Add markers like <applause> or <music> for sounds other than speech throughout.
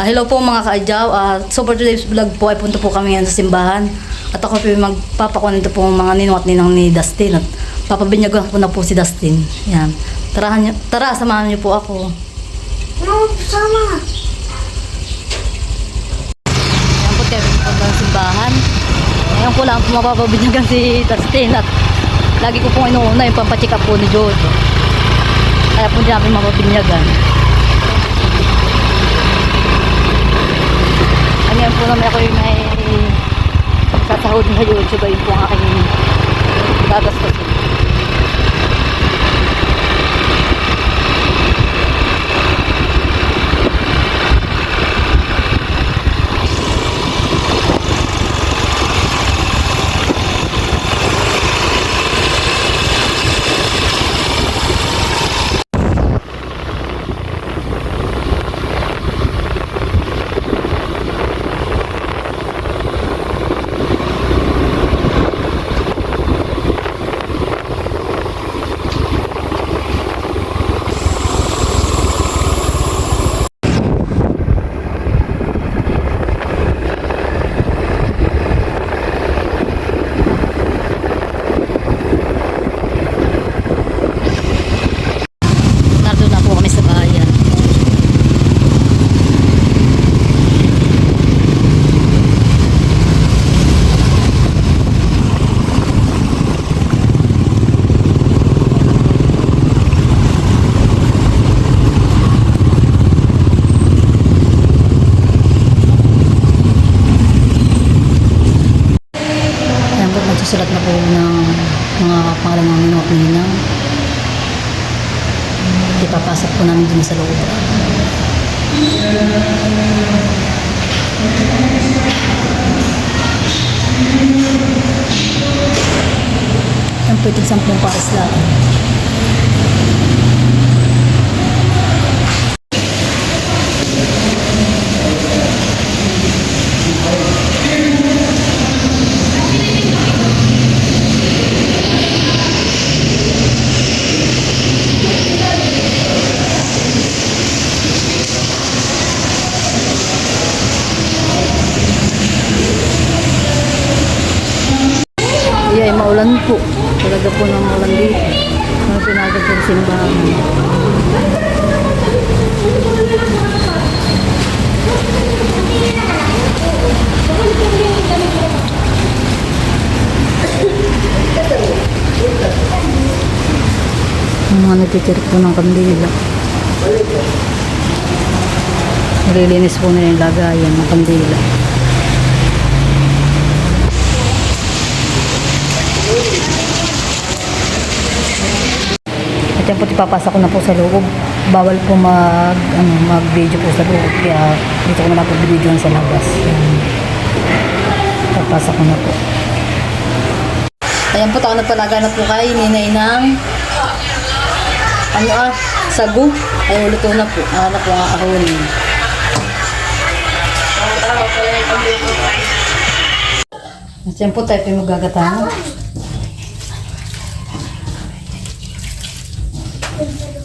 Ah, hello po mga kaadyaw. Ah, so for today's vlog po ay punta po kami ngayon sa simbahan. At ako po nito po mga ninong at ninang ni Dustin. At papabinyagan ko na po si Dustin. Yan. Tara, tara samahan niyo po ako. No, sama. Yan po tayo po ng simbahan. Ngayon ko lang po mapapabinyagan si Dustin. At lagi ko pong inuuna yung pampacheck up po ni Jojo. Kaya po hindi namin mapapabinyagan. Ngayon po naman ako yung may sasahod na YouTube. Ayun po ang aking gagastosin. Nardo na po kami sa bayan. Ayan po, nagsusulat na po ng mga pangalan ng minok ninang. Ipapasok po namin dun sa loob. Ang pwedeng sampung lang. Iya, ay maulan po. Talaga po ng maulan dito. Mga pinagod Ang mga nagtitirik po ng kandila. Nililinis po nila yung lagayan ng kandila. Yan po ipapasa ko na po sa loob. Bawal po mag, ano, mag-video po sa loob. Kaya dito ko na po video sa labas. Yan. Ko na po. Ayan po, tayo nagpalaga na po kay ninay ng ano ah, sagu. Ay, luto na po. Ah, na po ang ahon. At yan po tayo po yung Thank you.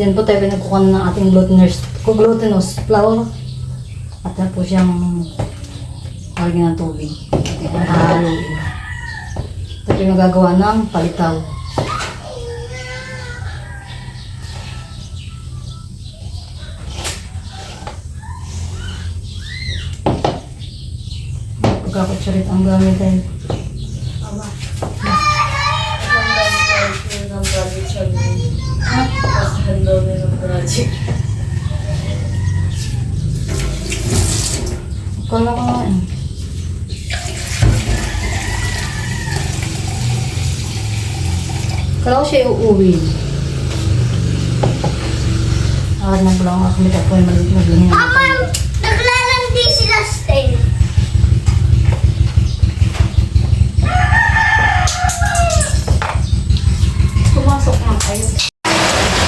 Yan po tayo pinagkukuha ng ating glutinous, glutinous flour. At yan po siyang lagyan ng tubig. At ang hahaluin. Ito po yung nagagawa ng palitaw. Pagkakutsarit ang gamit ay Kala ko nga eh. Kala ko siya uuwi. Ah, nagbulang ako kami tapos may magbili na. Mama, naglalandi sila stay. Pumasok na kayo.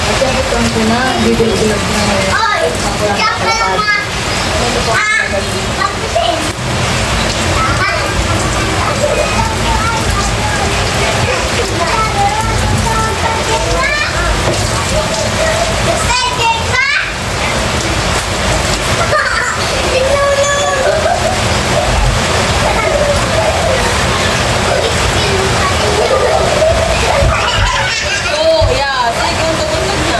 At yan ito ko na, bibili ko lang na Oy, diyan ka lang ma. Ah, magpasin. Oo, yeah. Sige, untok-untok na.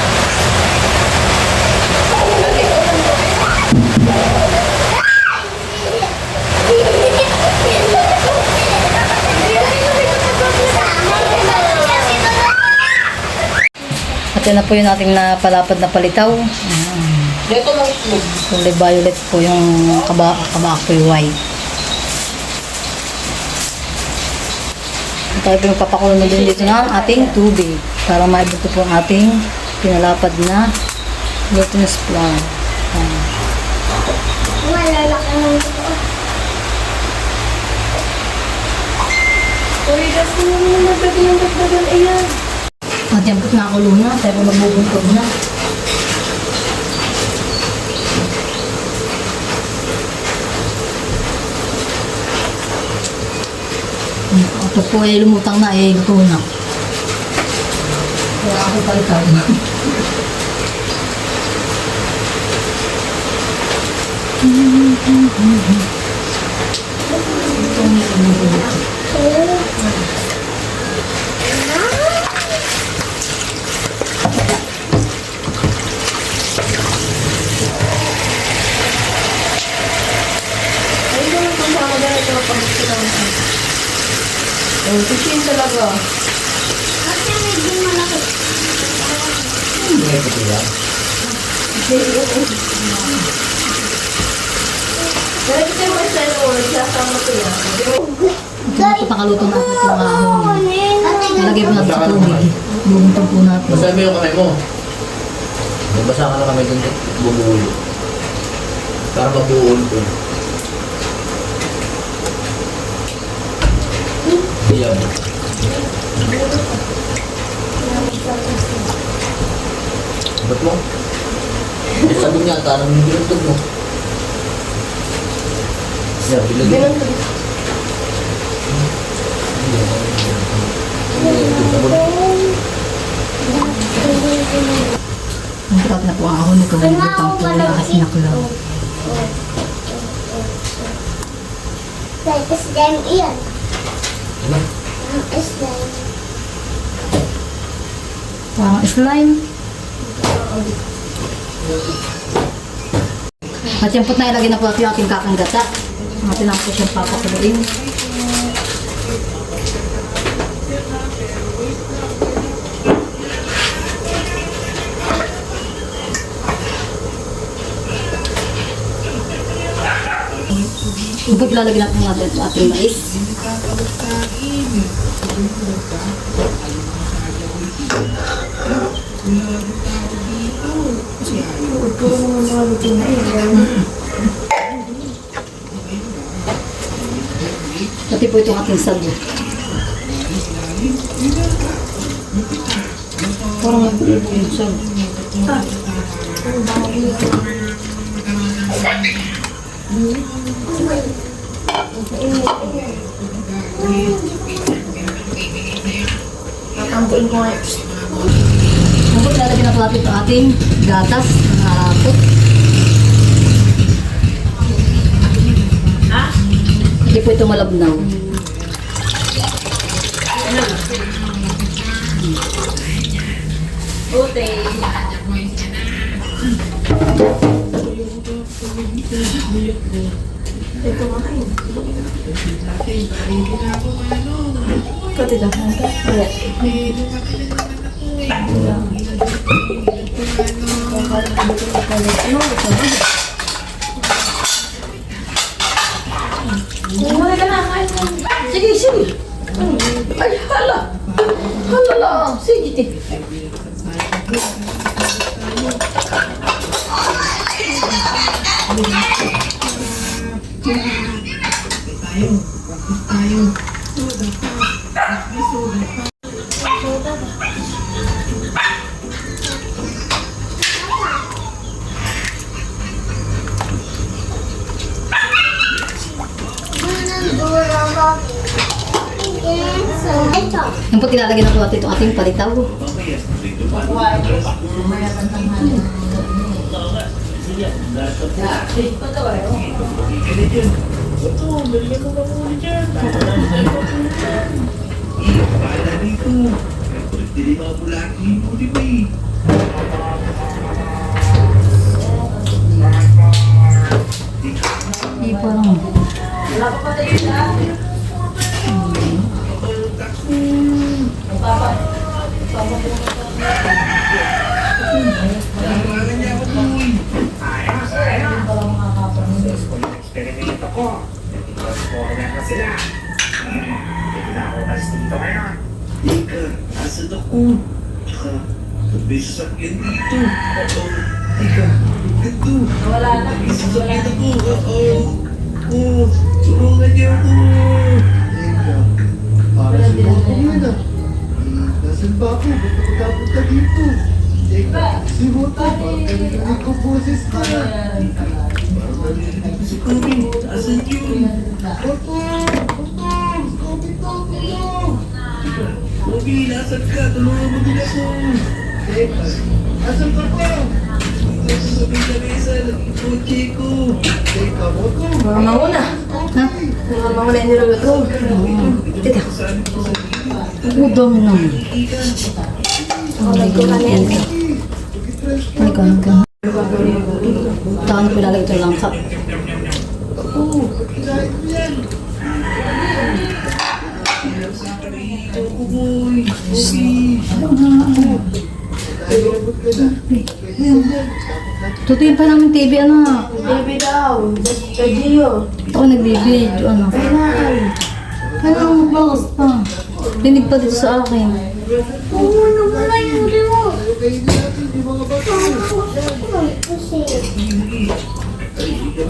Yan na po yung ating napalapad na palitaw. Dito mo itlog. Kulay violet po yung kaba, kabakoy white. At tayo pinagpapakulo na din dito ng ating tubig para maibuto po ang ating pinalapad na glutinous flour. Malalaki ng ito. Uy, kasi naman nagdagi yung dagdagan. Ayan. At yan po't nakakulo na, tayo po magbubuntog na. Ito po ay lumutang na, eh, luto na. Kaya ako palitaw. Ay, <laughs> na pag gusto naman. Oh, kitchen talaga. Kasi medyo malaki. Pero kasi mo isa yung oras, sasama ko yan. Ito po nakaluto na po itong ahon. Nalagay po natin sa tubig. Bubuntog po natin. Mo yung kamay mo. Magbasa ka ng kamay dun, bumulo. Para mabuol ko. Iyan. Ba't mo? Eh, sabi niya, tarang yung binutog mo. Yan, to. Ang sarap na po ang ahon nito. Lutang po akas na kulaw. Like slime iyan. Ano? Ang slime. Parang slime. At yan po't nailagay na po natin yung ating kakanggata. Natin na po siyang papakuluin. Ito lalagyan natin natin ito ating mais. Pati po itong ating sago. Parang sago. Tatampuin ko nga. Tapos lalagyan na natin ito ating gatas na harapot. Ha? Hindi po ito malabnaw. Ute. Ito mga kain. Kati lang. Wala. Wala ka na, kain mo. Sige, sige. Ay, hala. Hala. lang. Sige, ti. Ito. Yung po tinalagyan na po natin itong ating palitaw. Hindi parang... Eksperimento ko. Transformer na sila. Hindi na ako alis dito ngayon. Teka, asan ako? Tsaka, may sasakyan dito. Oo. Teka, ito. Wala na. May sasakyan ako. Oo. Oo. Tulungan niyo ako. Teka, para si Moto yun ah. Nasaan ba ako? Ba't ako dapunta dito? Teka, si Moto, parang narinig ko boses na. Parang ko Kobe. Asan yun? Moto! Moto! Kobe to! Tulong! Kobe, nasan ka? Mo din ako. Teka, asan ka pa? Ako sa kotse ko. Teka, Moto! Mga mauna. Ha? Mga mauna yung niluto. Teka. Dami naman. Ay, ganyan. Oo, kinain ko, yan. Tutuyin pa namin TV, anak. Baby daw. Kay Gio. Ako nagbibidyo, anak. Ano, bakas pa. Rinig pa dito sa akin. Oo, nawala yung remote. Yung mga bato. Ito.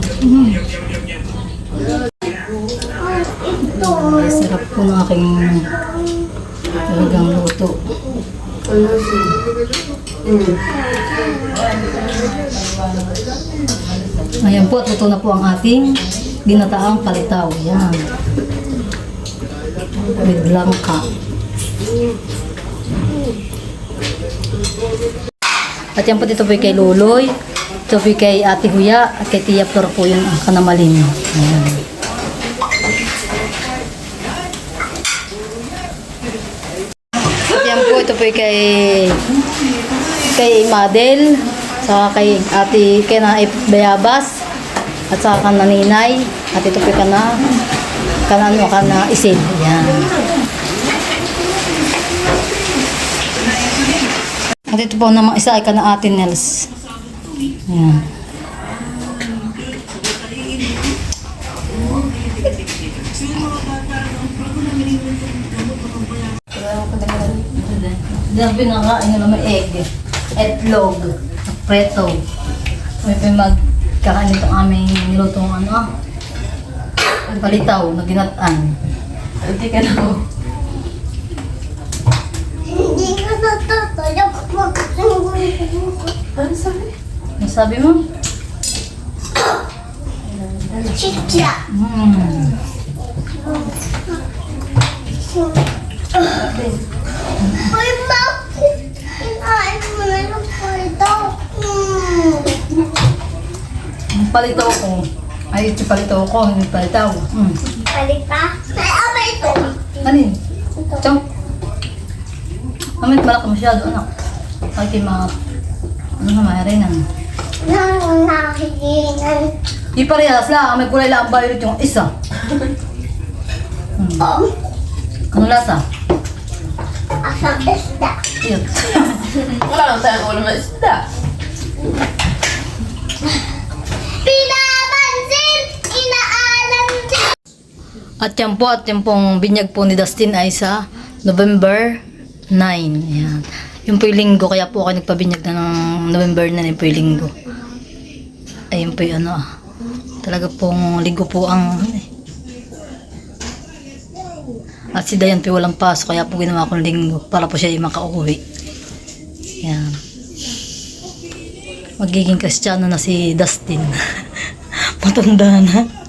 Ay, sarap po ng aking talagang luto. Ayan po, at na po ang ating ginataang palitaw. Yan. With langka. At yan po dito po kay Luloy. Po kay Ate Huya at kay Tia Flor po yung kanamalin. Ayan. Yan po, ito po kay kay Madel, saka kay Ate, kay na Bayabas, at saka na Ninay, at ito po ka na, kana ano, kana Isid. Yan. At ito po naman isa ay kana Ate Nels. Yan. Diyan pinakain nyo naman egg, etlog, preto. May pinagkakain itong aming nilutong ano ah. Palitaw na ginatan. Hindi ka na ako. Hindi ko natutulog magsunggol. Ano sabi? Sabi mo? Chicha. Hmm. Uy, bakit kinain mo na yung pwede? Hmm. Ang ko. Ay, ito palitaw ko, hindi palitaw. Hmm. Palita? Ay, ama ito. Alin? Chong. Amit malaki masyado, anak. Ay, kay mga... Ano na, mayroon na. Nang nakikinan. Di parehas lang, may kulay lang ang violet yung isa. Hmm. Um, Ano lasa? asang isda. Cute. Wala lang tayong ulam na isda. Pinapansin! Inaalam din! At yan po, at yan pong binyag po ni Dustin ay sa November Yan. Yung po yung linggo, kaya po ako nagpabinyag na ng November na yun po yung linggo. Ayun po yung ano. Talaga pong linggo po ang at si Dayan po walang pasok, kaya po ginawa kong linggo para po siya yung makauwi. Yan. Magiging kristyano na si Dustin. <laughs> Matanda na.